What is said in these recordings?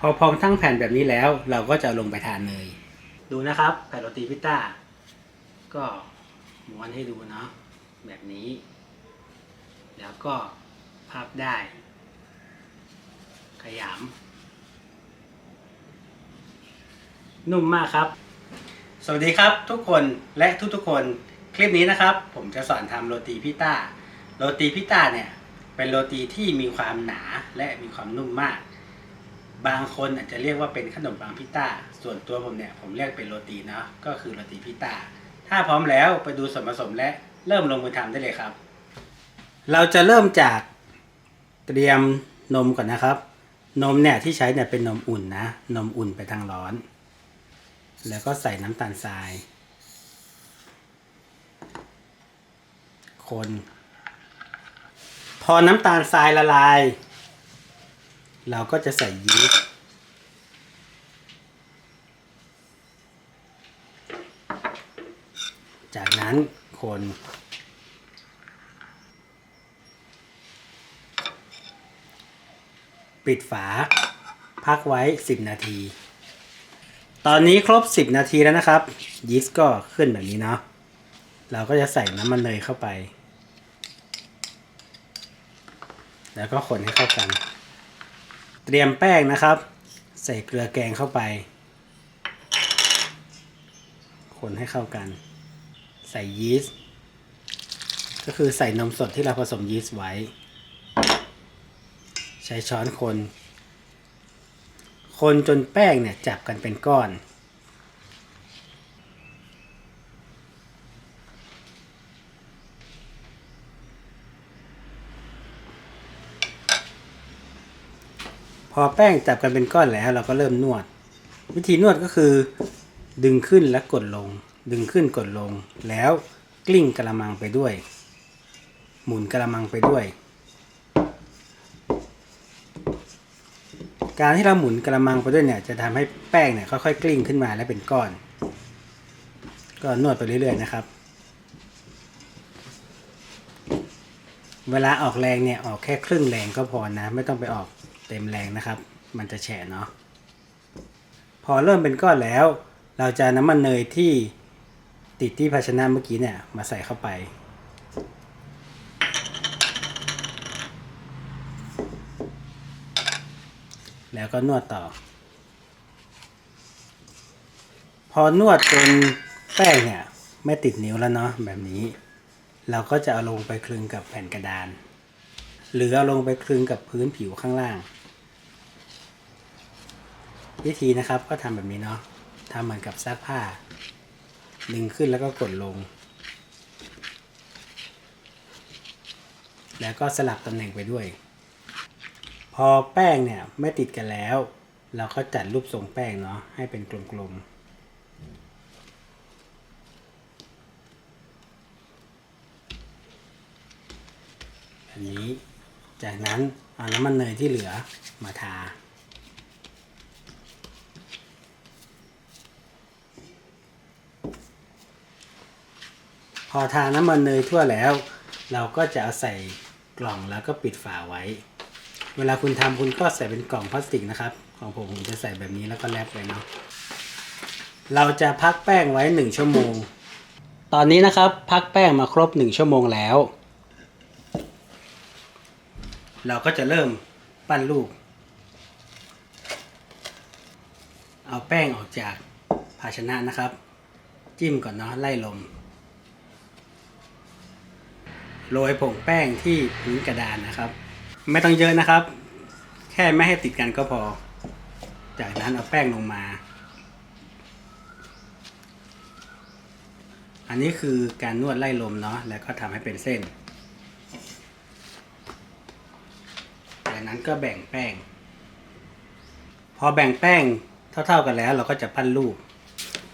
พอพองทั้งแผ่นแบบนี้แล้ว เราก็จะลงไปทานเนยดูนะครับ แผ่นโรตีพิต้า ก็ม้วนให้ดูเนาะแบบนี้ แล้วก็พับได้ ขยำนุ่มมากครับ สวัสดีครับทุกคนและทุกๆคนคลิปนี้นะครับ ผมจะสอนทำโรตีพิต้า โรตีพิต้าเนี่ย เป็นโรตีที่มีความหนาและมีความนุ่มมาก บางคนอาจจะเรียกว่าเป็นขนมปังพิต้า ส่วนตัวผมเนี่ยผมเรียกเป็นโรตีเนาะก็คือโรตีพิต้า ถ้าพร้อมแล้วไปดูส่วนผสมและเริ่มลงมือทำได้เลยครับ เราจะเริ่มจากเตรียมนมก่อนนะครับ นมเนี่ยที่ใช้เนี่ยเป็นนมอุ่นนะ นมอุ่นไปทางร้อน แล้วก็ใส่น้ำตาลทราย คน พอน้ำตาลทรายละลาย เราก็จะใส่ยีสต์จากนั้นคนปิดฝา พักไว้ 10 นาที ตอนนี้ครบ 10 นาทีแล้วนะครับ ยีสต์ก็ขึ้นแบบนี้เนาะเราก็จะใส่น้ำมันเนยเข้าไป แล้วก็คนให้เข้ากัน เตรียมแป้งนะครับ ใส่เกลือแกงเข้าไป คนให้เข้ากัน ใส่ยีสต์ก็คือใส่นมสดที่เราผสมยีสต์ไว้ ใช้ช้อนคน คนจนแป้งเนี่ยจับกันเป็นก้อน อแป้งจับกันเป็นก้อนแล้วเราก็เริ่มนวด วิธีนวดก็คือ ดึงขึ้นและกดลง ดึงขึ้นกดลง แล้วกลิ้งกระมังไปด้วย หมุนกระมังไปด้วย การที่เราหมุนกระมังไปด้วยเนี่ยจะทำให้แป้งเนี่ยค่อยๆกลิ้งขึ้นมาและเป็นก้อน ก็นวดไปเรื่อยๆนะครับ เวลาออกแรงเนี่ยออกแค่ครึ่งแรงก็พอนะ ไม่ต้องไปออก เต็มแรงนะครับ มันจะแฉะเนาะพอเริ่มเป็นก้อนแล้ว เราจะน้ำมันเนยที่ติดที่ภาชนะเมื่อกี้เนี่ย มาใส่เข้าไป แล้วก็นวดต่อ พอนวดจนแป้งเนี่ย ไม่ติดนิ้วแล้วเนาะแบบนี้ เราก็จะเอาลงไปคลึงกับแผ่นกระดาน หรือเอาลงไปคลึงกับพื้นผิวข้างล่าง วิธีนะครับก็ทำแบบนี้เนาะทำเหมือนกับซักผ้า ดึงขึ้นแล้วก็กดลง แล้วก็สลับตำแหน่งไปด้วย พอแป้งเนี่ยไม่ติดกันแล้ว เราก็จัดรูปทรงแป้งเนาะให้เป็นกลมๆแบบนี้ จากนั้นเอาน้ำมันเนยที่เหลือมาทา พอทาน้ำมันเนยทั่วแล้ว เราก็จะเอาใส่กล่องแล้วก็ปิดฝาไว้ เวลาคุณทำคุณก็ใส่เป็นกล่องพลาสติกนะครับ ของผมผมจะใส่แบบนี้แล้วก็แรปไว้เนาะเราจะพักแป้งไว้หนึ่งชั่วโมง ตอนนี้นะครับพักแป้งมาครบหนึ่งชั่วโมงแล้ว เราก็จะเริ่มปั้นลูก เอาแป้งออกจากภาชนะนะครับ จิ้มก่อนเนาะไล่ลม โรยผงแป้งที่พื้นกระดานนะครับ ไม่ต้องเยอะนะครับ แค่ไม่ให้ติดกันก็พอ จากนั้นเอาแป้งลงมา อันนี้คือการนวดไล่ลมเนาะแล้วก็ทำให้เป็นเส้นจากนั้นก็แบ่งแป้ง พอแบ่งแป้งเท่าๆกันแล้ว เราก็จะปั้นลูก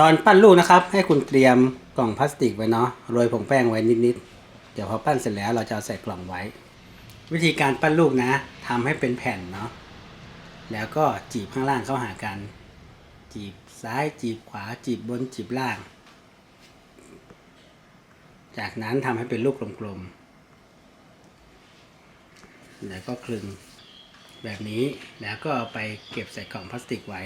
ตอนปั้นลูกนะครับ ให้คุณเตรียมกล่องพลาสติกไว้เนาะโรยผงแป้งไว้นิดๆ เดี๋ยวพอปั้นเสร็จแล้วเราจะเอาใส่กล่องไว้ วิธีการปั้นลูกนะทำให้เป็นแผ่นเนาะแล้วก็จีบข้างล่างเข้าหากัน จีบซ้ายจีบขวาจีบบนจีบล่าง จากนั้นทำให้เป็นลูกกลมๆแล้วก็คลึงแบบนี้แล้วก็เอาไปเก็บใส่กล่องพลาสติกไว้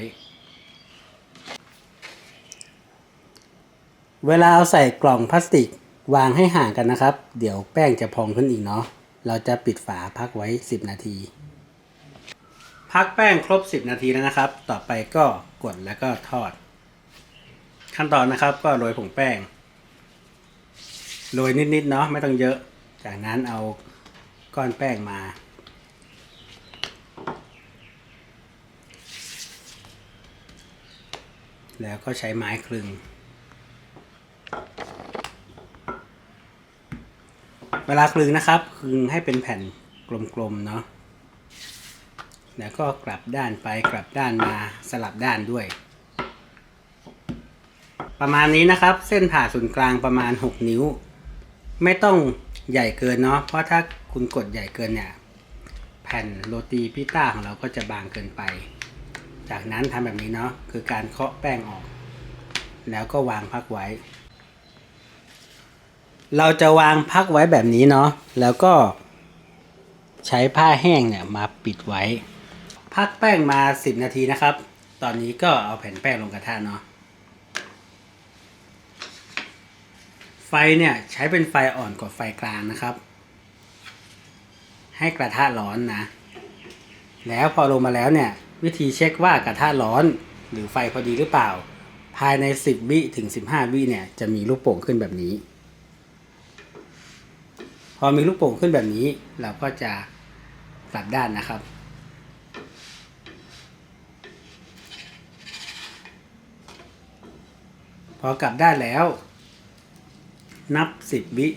เวลาเอาใส่กล่องพลาสติก วางให้ห่างกันนะครับ เดี๋ยวแป้งจะพองขึ้นอีกเนาะ เราจะปิดฝาพักไว้ 10 นาที พักแป้งครบ 10 นาทีแล้วนะครับ ต่อไปก็กดแล้วก็ทอด ขั้นตอนนะครับก็โรยผงแป้ง โรยนิดๆเนาะไม่ต้องเยอะ จากนั้นเอาก้อนแป้งมา แล้วก็ใช้ไม้คลึง เวลาคลึงนะครับคลึงให้เป็นแผ่นกลมๆเนาะแล้วก็กลับด้านไปกลับด้านมาสลับด้านด้วย ประมาณนี้นะครับ เส้นผ่าศูนย์กลางประมาณ 6 นิ้ว ไม่ต้องใหญ่เกินเนาะเพราะถ้าคุณกดใหญ่เกินเนี่ย แผ่นโรตีพิต้าของเราก็จะบางเกินไป จากนั้นทำแบบนี้เนาะคือการเคาะแป้งออก แล้วก็วางพักไว้ เราจะวางพักไว้แบบนี้เนาะแล้วก็ใช้ผ้าแห้งเนี่ยมาปิดไว้ พักแป้งมา 10 นาทีนะครับ ตอนนี้ก็เอาแผ่นแป้งลงกระทะเนาะไฟเนี่ยใช้เป็นไฟอ่อนกว่าไฟกลางนะครับ ให้กระทะร้อนนะ แล้วพอลงมาแล้วเนี่ย วิธีเช็คว่ากระทะร้อนหรือไฟพอดีหรือเปล่า ภายใน 10 วิถึง 15 วิเนี่ยจะมีลูกโป่งขึ้นแบบนี้ พอมีลูกโป่งขึ้นแบบนี้ เราก็จะกลับด้านนะครับ พอกลับด้านแล้ว นับ 10 วิ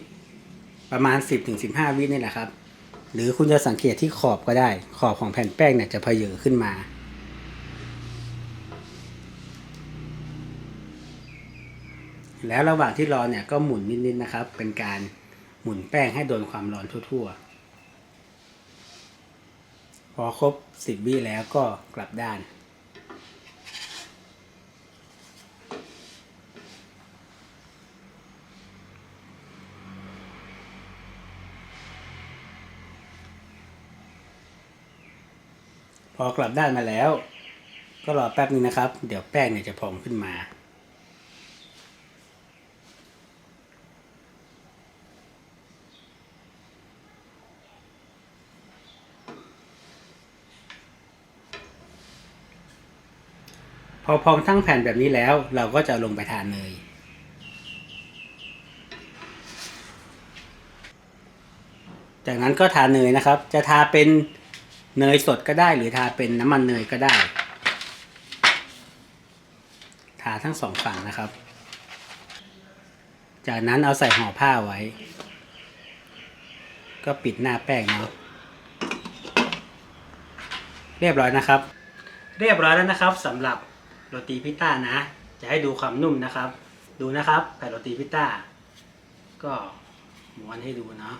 ประมาณ 10-15ถึง15วินี่แหละครับ หรือคุณจะสังเกตที่ขอบก็ได้ ขอบของแผ่นแป้งเนี่ยจะเพเยอขึ้นมาแล้วระหว่างที่รอเนี่ยก็หมุนนิดๆนะครับ เป็นการ หมุนแป้งให้โดนความร้อนทั่วๆ พอครบ10วิแล้วก็กลับด้านพอกลับด้านมาแล้ว ก็รอแป๊บนึงนะครับ เดี๋ยวแป้งเนี่ยจะพองขึ้นมา อพองทั้งแผ่นแบบนี้แล้ว เราก็จะลงไปทานเนยจากนั้นก็ทาเนยนะครับ จะทาเป็นเนยสดก็ได้ หรือทาเป็นน้ำมันเนยก็ได้ ทาทั้งสองฝั่งนะครับ จากนั้นเอาใส่ห่อผ้าไว้ ก็ปิดหน้าแป้งเนาะเรียบร้อยนะครับ เรียบร้อยแล้วนะครับสำหรับ โรตีพิต้านะ จะให้ดูความนุ่มนะครับ ดูนะครับแผ่นโรตีพิต้า ก็ม้วนให้ดูเนาะ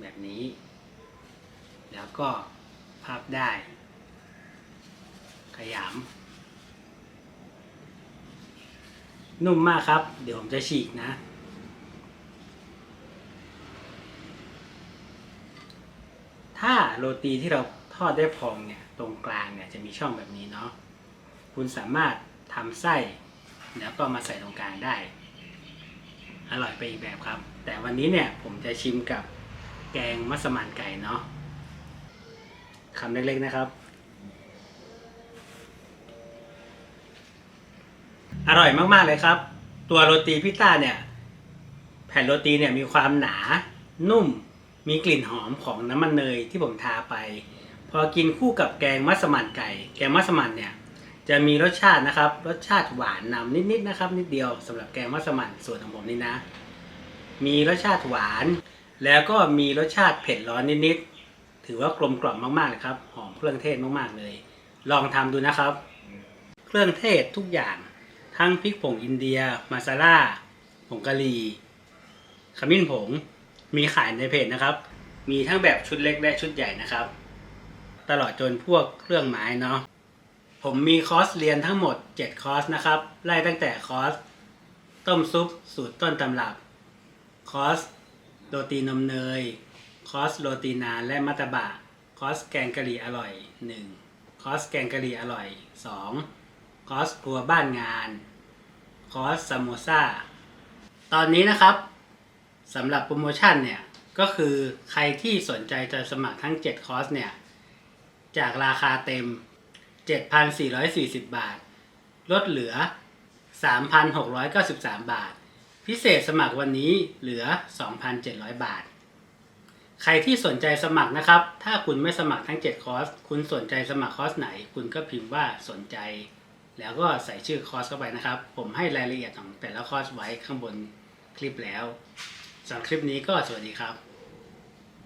แบบนี้ แล้วก็พับได้ ขยำนุ่มมากครับ เดี๋ยวผมจะฉีกนะถ้าโรตีที่เราทอดได้พองเนี่ยตรงกลางเนี่ยจะมีช่องแบบนี้เนาะ คุณสามารถทำไส้ แล้วก็มาใส่ตรงกลางได้ อร่อยไปอีกแบบครับ แต่วันนี้เนี่ยผมจะชิมกับแกงมัสมั่นไก่เนาะคำเล็กๆนะครับ อร่อยมากๆเลยครับ ตัวโรตีพิต้าเนี่ย แผ่นโรตีเนี่ยมีความหนานุ่มมีกลิ่นหอมของน้ำมันเนยที่ผมทาไป พอกินคู่กับแกงมัสมั่นไก่ แกงมัสมั่นเนี่ย จะมีรสชาตินะครับ รสชาติหวานนำนิดๆนะครับ นิดเดียวสำหรับแกงมัสมั่นส่วนของผมนี่นะ มีรสชาติหวาน แล้วก็มีรสชาติเผ็ดร้อนนิดๆถือว่ากลมกล่อมมากๆเลยครับ หอมเครื่องเทศมากๆเลย ลองทำดูนะครับ เครื่องเทศทุกอย่าง ทั้งพริกผงอินเดีย มาซาล่าผงกะหรี่ขมิ้นผงมีขายในเพจนะครับ มีทั้งแบบชุดเล็กและชุดใหญ่นะครับ ตลอดจนพวกเครื่องไม้เนาะ ผมมีคอร์สเรียนทั้งหมด 7 คอร์สนะครับ ไล่ตั้งแต่คอร์สต้มซุปสูตรต้นตำรับ คอร์สโรตีนมเนย คอร์สโรตีนานและมัตตบะ คอร์สแกงกะหรี่อร่อย 1 คอร์สแกงกะหรี่อร่อย 2 คอร์สครัวบ้านงาน คอร์สซามโมซาตอนนี้นะครับสำหรับโปรโมชั่นเนี่ย ก็คือใครที่สนใจจะสมัครทั้ง 7 คอร์สเนี่ย จากราคาเต็ม 7,440 บาท ลดเหลือ 3,693 บาท พิเศษสมัครวันนี้เหลือ 2,700 บาท ใครที่สนใจสมัครนะครับ ถ้าคุณไม่สมัครทั้ง 7 คอร์ส คุณสนใจสมัครคอร์สไหน คุณก็พิมพ์ว่าสนใจ แล้วก็ใส่ชื่อคอร์สเข้าไปนะครับ ผมให้รายละเอียดของแต่ละคอร์สไว้ข้างบนคลิปแล้วสำหรับคลิปนี้ก็สวัสดีครับ